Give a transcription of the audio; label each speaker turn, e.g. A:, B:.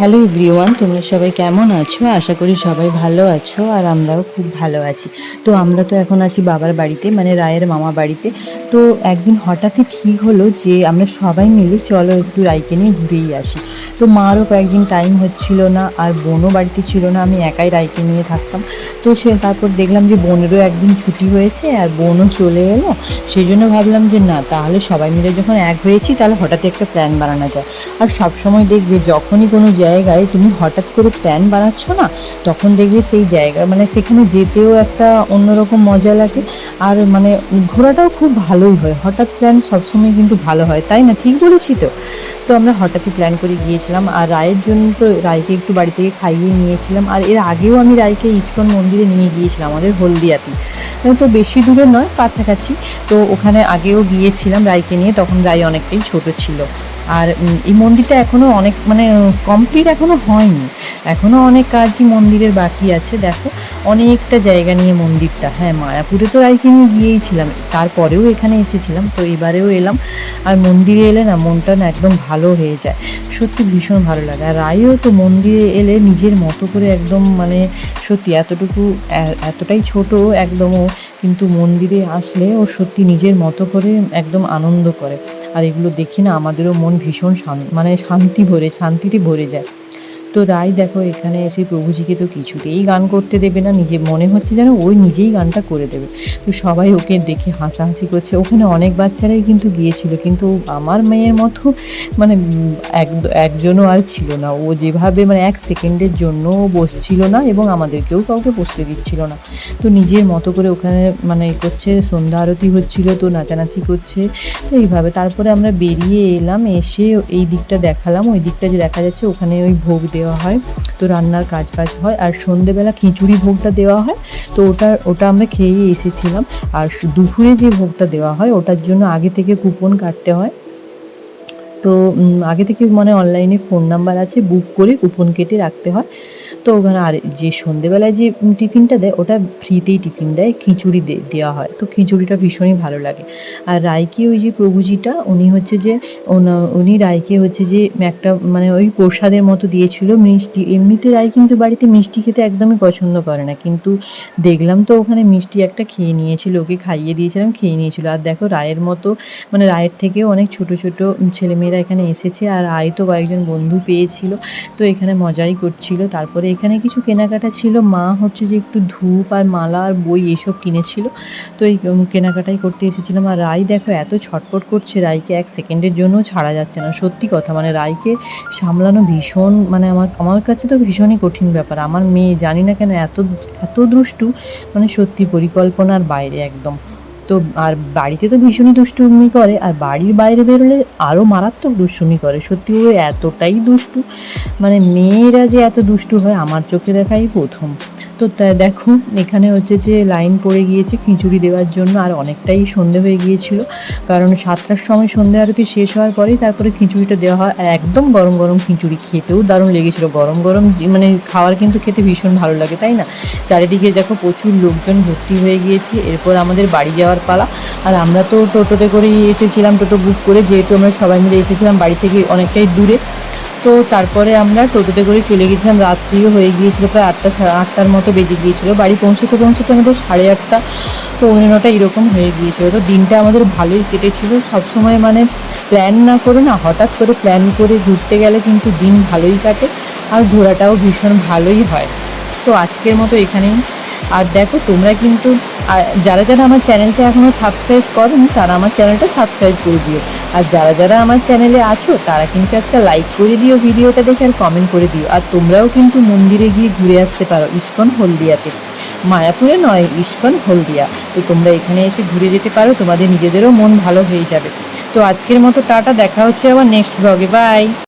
A: Hello everyone, তোমরা সবাই কেমন আছো? আশা করি সবাই ভালো আছো আর আমরাও খুব ভালো আছি। তো আমরা তো এখন আছি বাবার বাড়িতে মানে রায়ের মামা বাড়িতে। তো একদিন হঠাৎই ঠিক হলো যে আমরা সবাই মিলে চলো একটু রায়কে নিয়ে ঘুরেই আসি। তো মারও কয়েকদিন টাইম হচ্ছিল না আর বোনও বাড়িতে ছিল না, আমি একাই রায়কে নিয়ে থাকতাম। তো সে তারপর দেখলাম যে বোনেরও একদিন ছুটি হয়েছে আর বোনও চলে এলো। সেই জন্য ভাবলাম যে না, তাহলে সবাই মিলে যখন এক হয়েছি, তাহলে হঠাৎই একটা প্ল্যান বানানো যায়। আর সবসময় দেখবে যখনই কোনো জায়গায় তুমি হঠাৎ করে প্ল্যান বানাচ্ছ না? তখন দেখবে সেই জায়গা মানে সেখানে যেতেও একটা অন্যরকম মজা লাগে। আর মানে ঘোরাটাও খুব ভালোই হয়। হঠাৎ প্ল্যান সবসময় কিন্তু ভালো হয়, তাই না? ঠিক বলেছি তো? তো আমরা হঠাৎই প্ল্যান করে গিয়েছিলাম আর রায়ের জন্য তো রায়কে একটু বাড়ি থেকে খাইয়ে নিয়েছিলাম। আর এর আগেও আমি রায়কে ইস্কন মন্দিরে নিয়ে গিয়েছিলাম, আমাদের হলদিয়াতে। তো বেশি দূরে নয়, কাছাকাছি। তো ওখানে আগেও গিয়েছিলাম রায়কে নিয়ে, তখন রায় অনেকটাই ছোট ছিল। আর এই মন্দিরটা এখনও অনেক মানে কমপ্লিট এখনও হয়নি। এখনও অনেক কাজই মন্দিরের বাকি আছে, দেখো। অনেকটা জায়গা নিয়ে মন্দিরটা হ্যাঁ মায়াপুরে তো রায়কে নিয়ে গিয়েইছিলাম তারপরেও এখানে এসেছিলাম, তো এবারেও এলাম। আর মন্দিরে এলে না, মনটা না একদম ভালো হয়ে যায়। সত্যি ভীষণ ভালো লাগে। আর রায়ও তো মন্দিরে এলে নিজের মতো করে একদম মানে সত্যি এতটুকু এতটাই ছোট, একদমও কিন্তু মন্দিরে আসলে ও সত্যি নিজের মতো করে একদম আনন্দ করে। আর এগুলো দেখি না আমাদেরও মন ভীষণ মানে শান্তি ভরে, শান্তিতে ভরে যায়। তো রায় দেখো, এখানে এসে প্রভুজিকে তো কিছুতেই গান করতে দেবে না। নিজে মনে হচ্ছে যেন ওই নিজেই গানটা করে দেবে। তো সবাই ওকে দেখে হাসাহাসি করছে। ওখানে অনেক বাচ্চারাই কিন্তু গিয়েছিল, কিন্তু আমার মেয়ের মতো মানে এক, একজনও আর ছিল না। ও যেভাবে মানে এক সেকেন্ডের জন্য বসছিল না এবং আমাদেরকেও কাউকে বসতে দিচ্ছিল না। তো নিজের মতো করে ওখানে মানে করছে, সন্ধ্যা আরতি হচ্ছিল, তো নাচানাচি করছে। এইভাবে তারপরে আমরা বেরিয়ে এলাম, এসে এই দিকটা দেখালাম। ওই দিকটা যে দেখা যাচ্ছে, ওখানে ওই ভোগ দেওয়া হয়, তো রান্নার কাজ বাজ হয়, আর সন্ধেবেলা খিচুড়ি ভোগটা দেওয়া হয়। তো ওটা ওটা আমরা খেয়েই এসেছিলাম। আর দুপুরে যে ভোগটা দেওয়া হয়, ওটার জন্য আগে থেকে কুপন কাটতে হয়। তো আগে থেকে মানে অনলাইনে ফোন নাম্বার আছে বুক করে কুপন কেটে রাখতে হয়। তো ওখানে আর যে সন্ধেবেলায় যে টিফিনটা দেয়, ওটা ফ্রিতেই টিফিন দেয়, খিচুড়ি দেওয়া হয়। তো খিচুড়িটা ভীষণই ভালো লাগে। আর রায়কে ওই যে প্রভুজিটা, উনি হচ্ছে যে উনি রায়কে হচ্ছে যে, একটা মানে ওই প্রসাদের মতো দিয়েছিল মিষ্টি। এমনিতে রায় কিন্তু বাড়িতে মিষ্টি খেতে একদমই পছন্দ করে না। কিন্তু দেখলাম তো ওখানে মিষ্টি একটা খেয়ে নিয়েছিল, ওকে খাইয়ে দিয়েছিলাম, খেয়ে নিয়েছিল। আর দেখো রায়ের মতো মানে রায়ের থেকেও অনেক ছোট ছোট ছেলেমেয়েরা এখানে এসেছে আর রায় তো কয়েকজন বন্ধু পেয়েছিল, তো এখানে মজাই করছিল। তারপরে এখানে কিছু কেনাকাটা ছিল, মা হচ্ছে যে একটু ধূপ আর মালা আর বই এসব কিনেছিল, তো এই কেনাকাটাই করতে এসেছিলাম। আর রায় দেখো এত ছটপট করছে রায়কে এক সেকেন্ডের জন্য ছাড়া যাচ্ছে না, সত্যি কথা। মানে রায়কে সামলানো ভীষণ মানে আমার আমার কাছে তো ভীষণই কঠিন ব্যাপার। আমার মেয়ে জানি না কেন এত এত দুষ্টু মানে সত্যি পরিকল্পনার বাইরে একদম। তো আর বাড়িতে তো ভীষণই দুষ্টুমি করে, আর বাড়ির বাইরে বেরোলে আরও মারাত্মক দুষ্টুমি করে। সত্যি ও এতটাই দুষ্টু মানে মেয়েরা যে এত দুষ্টু হয় আমার চোখে দেখাই প্রথম। তো দেখো। এখানে হচ্ছে যে লাইন পড়ে গিয়েছে খিচুড়ি দেওয়ার জন্য, আর অনেকটাই সন্ধে হয়ে গিয়েছিল। কারণ সাতটার সময় সন্ধে আরতি শেষ হওয়ার পরেই তারপরে খিচুড়িটা দেওয়া হয়। আর একদম গরম গরম খিচুড়ি খেতেও দারুণ লেগেছিল। গরম গরম মানে খাওয়ার কিন্তু খেতে ভীষণ ভালো লাগে, তাই না? চারিদিকে দেখো প্রচুর লোকজন ভর্তি হয়ে গিয়েছে। এরপর আমাদের বাড়ি যাওয়ার পালা। আর আমরা তো টোটোতে করেই এসেছিলাম, টোটো বুক করে। যেহেতু আমরা সবাই মিলে এসেছিলাম বাড়ি থেকে অনেকটাই দূরে। তো তারপরে আমরা টোটোতে করে চলে গেছিলাম। রাত্রিও হয়ে গিয়েছিল, প্রায় আটটা সাড়ে আটটার মতো বেজে গিয়েছিল। বাড়ি পৌঁছতে পৌঁছতে আমাদের সাড়ে আটটা, পৌনে নটা এরকম হয়ে গিয়েছিল। তো দিনটা আমাদের ভালোই কেটেছিল। সবসময় মানে প্ল্যান না করে না, হঠাৎ করে প্ল্যান করে ঘুরতে গেলে কিন্তু দিন ভালোই কাটে আর ঘোরাটাও ভীষণ ভালোই হয়। তো আজকের মতো এখানেই। আর দেখো, তোমরা কিন্তু যারা যারা আমার চ্যানেলটা এখনও সাবস্ক্রাইব করনি, তারা আমার চ্যানেলটা সাবস্ক্রাইব করে দিও। আর যারা যারা আমার চ্যানেলে আছো, তারা কিন্তু একটা লাইক করে দিও, ভিডিওটা দেখে আর কমেন্ট করে দিও। আর তোমরাও কিন্তু মন্দিরে গিয়ে ঘুরে আসতে পারো, ইস্কন হলদিয়াতে। মায়াপুরে নয়, ইস্কন হলদিয়া। তো তোমরা এখানে এসে ঘুরে যেতে পারো, তোমাদের নিজেদেরও মন ভালো হয়ে যাবে। তো আজকের মতো টাটা, দেখা হচ্ছে আবার নেক্সট ব্লগে বাই